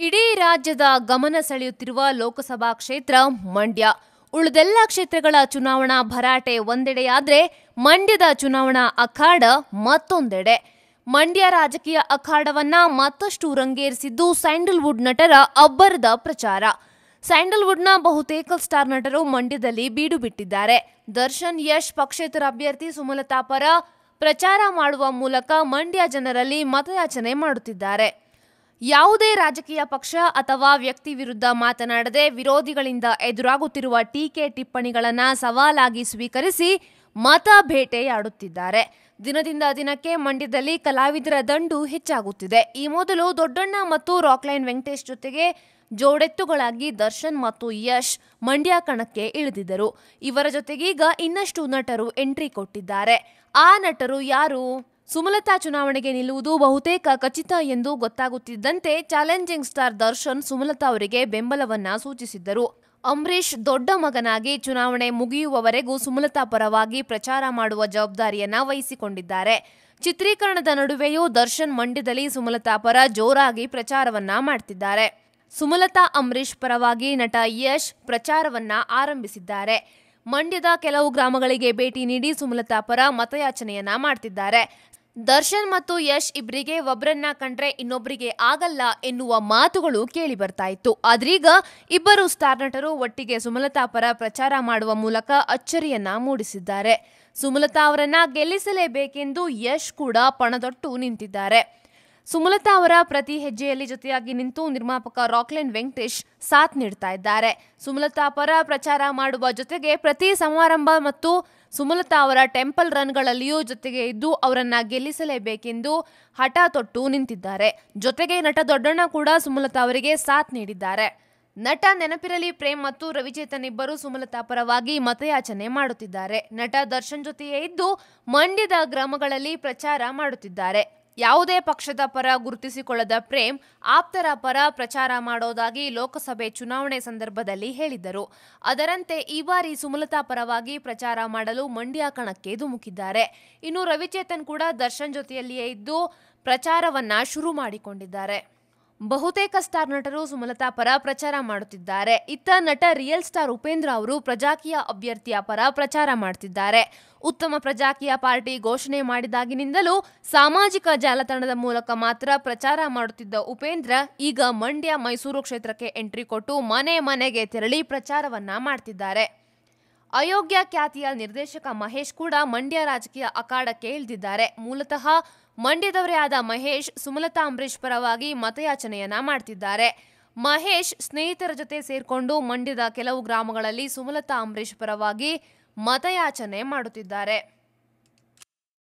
ಇಡೀ ರಾಜ್ಯದ ಗಮನ ಸೆಳೆಯುತ್ತಿರುವ ಲೋಕಸಭಾ ಕ್ಷೇತ್ರ ಮಂಡ್ಯ. ಉಳಿದೆಲ್ಲ ಕ್ಷೇತ್ರಗಳ ಚುನಾವಣಾ ಭರಾಟೆ ಒಂದೆಡೆಯಾದ್ರೆ ಮಂಡ್ಯದ ಚುನಾವಣಾ ಅಖಾಡ ಮತ್ತೊಂದೆಡೆ. ಮಂಡ್ಯ ರಾಜಕೀಯ ಅಖಾಡವನ್ನ ಮತ್ತಷ್ಟು ರಂಗೇರಿಸಿದ್ದು ಸ್ಯಾಂಡಲ್ವುಡ್ ನಟರ ಅಬ್ಬರದ ಪ್ರಚಾರ. ಸ್ಯಾಂಡಲ್ವುಡ್ನ ಬಹುತೇಕ ಸ್ಟಾರ್ ನಟರು ಮಂಡ್ಯದಲ್ಲಿ ಬೀಡು ಬಿಟ್ಟಿದ್ದಾರೆ. ದರ್ಶನ್, ಯಶ್, ಪಕ್ಷೇತರ ಅಭ್ಯರ್ಥಿ ಸುಮಲತಾ ಪರ ಪ್ರಚಾರ ಮಾಡುವ ಮೂಲಕ ಮಂಡ್ಯ ಜನರಲ್ಲಿ ಮತಯಾಚನೆ ಮಾಡುತ್ತಿದ್ದಾರೆ. ಯಾವುದೇ ರಾಜಕೀಯ ಪಕ್ಷ ಅಥವಾ ವ್ಯಕ್ತಿ ವಿರುದ್ಧ ಮಾತನಾಡದೆ ವಿರೋಧಿಗಳಿಂದ ಎದುರಾಗುತ್ತಿರುವ ಟೀಕೆ ಟಿಪ್ಪಣಿಗಳನ್ನ ಸವಾಲಾಗಿ ಸ್ವೀಕರಿಸಿ ಮತ ಭೇಟೆಯಾಡುತ್ತಿದ್ದಾರೆ ದಿನದಿಂದ ದಿನಕ್ಕೆ ಮಂಡ್ಯದಲ್ಲಿ ಕಲಾವಿದರ ದಂಡು ಹೆಚ್ಚಾಗುತ್ತಿದೆ. ಈ ಮೊದಲು ದೊಡ್ಡಣ್ಣ ಮತ್ತು ರಾಕ್ಲೈನ್ ವೆಂಕಟೇಶ್ ಜೊತೆಗೆ ಜೋಡೆತ್ತುಗಳಾಗಿ ದರ್ಶನ್ ಮತ್ತು ಯಶ್ ಮಂಡ್ಯ ಕಣಕ್ಕೆ ಇಳಿದಿದ್ದರು. ಇವರ ಜೊತೆಗೀಗ ಇನ್ನಷ್ಟು ನಟರು ಎಂಟ್ರಿ ಕೊಟ್ಟಿದ್ದಾರೆ. ಆ ನಟರು ಯಾರು? ಸುಮಲತಾ ಚುನಾವಣೆಗೆ ನಿಲ್ಲುವುದು ಬಹುತೇಕ ಖಚಿತ ಎಂದು ಗೊತ್ತಾಗುತ್ತಿದ್ದಂತೆ ಚಾಲೆಂಜಿಂಗ್ ಸ್ಟಾರ್ ದರ್ಶನ್ ಸುಮಲತಾ ಅವರಿಗೆ ಬೆಂಬಲವನ್ನ ಸೂಚಿಸಿದ್ದರು. ಅಂಬರೀಷ್ ದೊಡ್ಡ ಮಗನಾಗಿ ಚುನಾವಣೆ ಮುಗಿಯುವವರೆಗೂ ಸುಮಲತಾ ಪರವಾಗಿ ಪ್ರಚಾರ ಮಾಡುವ ಜವಾಬ್ದಾರಿಯನ್ನ ವಹಿಸಿಕೊಂಡಿದ್ದಾರೆ. ಚಿತ್ರೀಕರಣದ ನಡುವೆಯೂ ದರ್ಶನ್ ಮಂಡ್ಯದಲ್ಲಿ ಸುಮಲತಾ ಪರ ಜೋರಾಗಿ ಪ್ರಚಾರವನ್ನ ಮಾಡ್ತಿದ್ದಾರೆ. ಸುಮಲತಾ, ಅಂಬರೀಷ್ ಪರವಾಗಿ ನಟ ಯಶ್ ಪ್ರಚಾರವನ್ನ ಆರಂಭಿಸಿದ್ದಾರೆ. ಮಂಡ್ಯದ ಕೆಲವು ಗ್ರಾಮಗಳಿಗೆ ಭೇಟಿ ನೀಡಿ ಸುಮಲತಾ ಪರ ಮತಯಾಚನೆಯನ್ನ ಮಾಡ್ತಿದ್ದಾರೆ. ದರ್ಶನ್ ಮತ್ತು ಯಶ್ ಇಬ್ಬರಿಗೆ ಒಬ್ಬರನ್ನ ಕಂಡ್ರೆ ಇನ್ನೊಬ್ಬರಿಗೆ ಆಗಲ್ಲ ಎನ್ನುವ ಮಾತುಗಳು ಕೇಳಿ ಬರ್ತಾ ಇತ್ತು. ಆದ್ರೀಗ ಇಬ್ಬರು ಸ್ಟಾರ್ ನಟರು ಒಟ್ಟಿಗೆ ಸುಮಲತಾ ಪರ ಪ್ರಚಾರ ಮಾಡುವ ಮೂಲಕ ಅಚ್ಚರಿಯನ್ನ ಮೂಡಿಸಿದ್ದಾರೆ. ಸುಮಲತಾ ಅವರನ್ನ ಗೆಲ್ಲಿಸಲೇಬೇಕೆಂದು ಯಶ್ ಕೂಡ ಪಣದೊಟ್ಟು ನಿಂತಿದ್ದಾರೆ. ಸುಮಲತಾ ಅವರ ಪ್ರತಿ ಹೆಜ್ಜೆಯಲ್ಲಿ ಜೊತೆಯಾಗಿ ನಿಂತು ನಿರ್ಮಾಪಕ ರಾಕ್ಲೆನ್ ವೆಂಕಟೇಶ್ ಸಾಥ್ ನೀಡ್ತಾ ಇದ್ದಾರೆ. ಸುಮಲತಾ ಪರ ಪ್ರಚಾರ ಮಾಡುವ ಜೊತೆಗೆ ಪ್ರತಿ ಸಮಾರಂಭ ಮತ್ತು ಸುಮಲತಾ ಅವರ ಟೆಂಪಲ್ ರನ್ಗಳಲ್ಲಿಯೂ ಜೊತೆಗೆ ಇದ್ದು ಅವರನ್ನ ಗೆಲ್ಲಿಸಲೇಬೇಕೆಂದು ಹಠ ತೊಟ್ಟು ನಿಂತಿದ್ದಾರೆ. ಜೊತೆಗೆ ನಟ ದೊಡ್ಡಣ್ಣ ಕೂಡ ಸುಮಲತಾ ಅವರಿಗೆ ಸಾಥ್ ನೀಡಿದ್ದಾರೆ. ನಟ ನೆನಪಿರಲಿ, ಪ್ರೇಮ್ ಮತ್ತು ರವಿಚೇತನ್ ಇಬ್ಬರು ಸುಮಲತಾ ಪರವಾಗಿ ಮತಯಾಚನೆ ಮಾಡುತ್ತಿದ್ದಾರೆ. ನಟ ದರ್ಶನ್ ಜೊತೆಯೇ ಇದ್ದು ಮಂಡ್ಯದ ಗ್ರಾಮಗಳಲ್ಲಿ ಪ್ರಚಾರ ಮಾಡುತ್ತಿದ್ದಾರೆ. ಯಾವುದೇ ಪಕ್ಷದ ಪರ ಗುರುತಿಸಿಕೊಳ್ಳದ ಪ್ರೇಮ್, ಆಪ್ತರ ಪರ ಪ್ರಚಾರ ಮಾಡೋದಾಗಿ ಲೋಕಸಭೆ ಚುನಾವಣೆ ಸಂದರ್ಭದಲ್ಲಿ ಹೇಳಿದ್ದರು. ಅದರಂತೆ ಈ ಬಾರಿ ಸುಮಲತಾ ಪರವಾಗಿ ಪ್ರಚಾರ ಮಾಡಲು ಮಂಡ್ಯ ಕಣಕ್ಕೆ ಧುಮುಕಿದ್ದಾರೆ. ಇನ್ನು ರವಿಚೇತನ್ ಕೂಡ ದರ್ಶನ್ ಜೊತೆಯಲ್ಲಿಯೇ ಇದ್ದು ಪ್ರಚಾರವನ್ನ ಶುರು ಮಾಡಿಕೊಂಡಿದ್ದಾರೆ. ಬಹುತೇಕ ಸ್ಟಾರ್ ನಟರು ಸುಮಲತಾ ಪರ ಪ್ರಚಾರ ಮಾಡುತ್ತಿದ್ದಾರೆ. ಇತ್ತ ನಟ ರಿಯಲ್ ಸ್ಟಾರ್ ಉಪೇಂದ್ರ ಅವರು ಪ್ರಜಾಕೀಯ ಅಭ್ಯರ್ಥಿಯ ಪರ ಪ್ರಚಾರ ಮಾಡುತ್ತಿದ್ದಾರೆ ಉತ್ತಮ ಪ್ರಜಾಕೀಯ ಪಾರ್ಟಿ ಘೋಷಣೆ ಮಾಡಿದಾಗಿನಿಂದಲೂ ಸಾಮಾಜಿಕ ಜಾಲತಾಣದ ಮೂಲಕ ಮಾತ್ರ ಪ್ರಚಾರ ಮಾಡುತ್ತಿದ್ದ ಉಪೇಂದ್ರ ಈಗ ಮಂಡ್ಯ ಮೈಸೂರು ಕ್ಷೇತ್ರಕ್ಕೆ ಎಂಟ್ರಿ ಕೊಟ್ಟು ಮನೆ ಮನೆಗೆ ತೆರಳಿ ಪ್ರಚಾರವನ್ನ ಮಾಡ್ತಿದ್ದಾರೆ. ಅಯೋಗ್ಯ ಖ್ಯಾತಿಯ ನಿರ್ದೇಶಕ ಮಹೇಶ್ ಕೂಡ ಮಂಡ್ಯ ರಾಜಕೀಯ ಅಖಾಡಕ್ಕೆ ಇಳಿದಿದ್ದಾರೆ. ಮೂಲತಃ ಮಂಡ್ಯದವರೇ ಆದ ಮಹೇಶ್, ಸುಮಲತಾ ಅಂಬರೀಶ್ ಪರವಾಗಿ ಮತಯಾಚನೆಯನ್ನ ಮಾಡ್ತಿದ್ದಾರೆ. ಮಹೇಶ್ ಸ್ನೇಹಿತರ ಜೊತೆ ಸೇರ್ಕೊಂಡು ಮಂಡ್ಯದ ಕೆಲವು ಗ್ರಾಮಗಳಲ್ಲಿ ಸುಮಲತಾ ಅಂಬರೀಶ್ ಪರವಾಗಿ ಮತಯಾಚನೆ ಮಾಡುತ್ತಿದ್ದಾರೆ.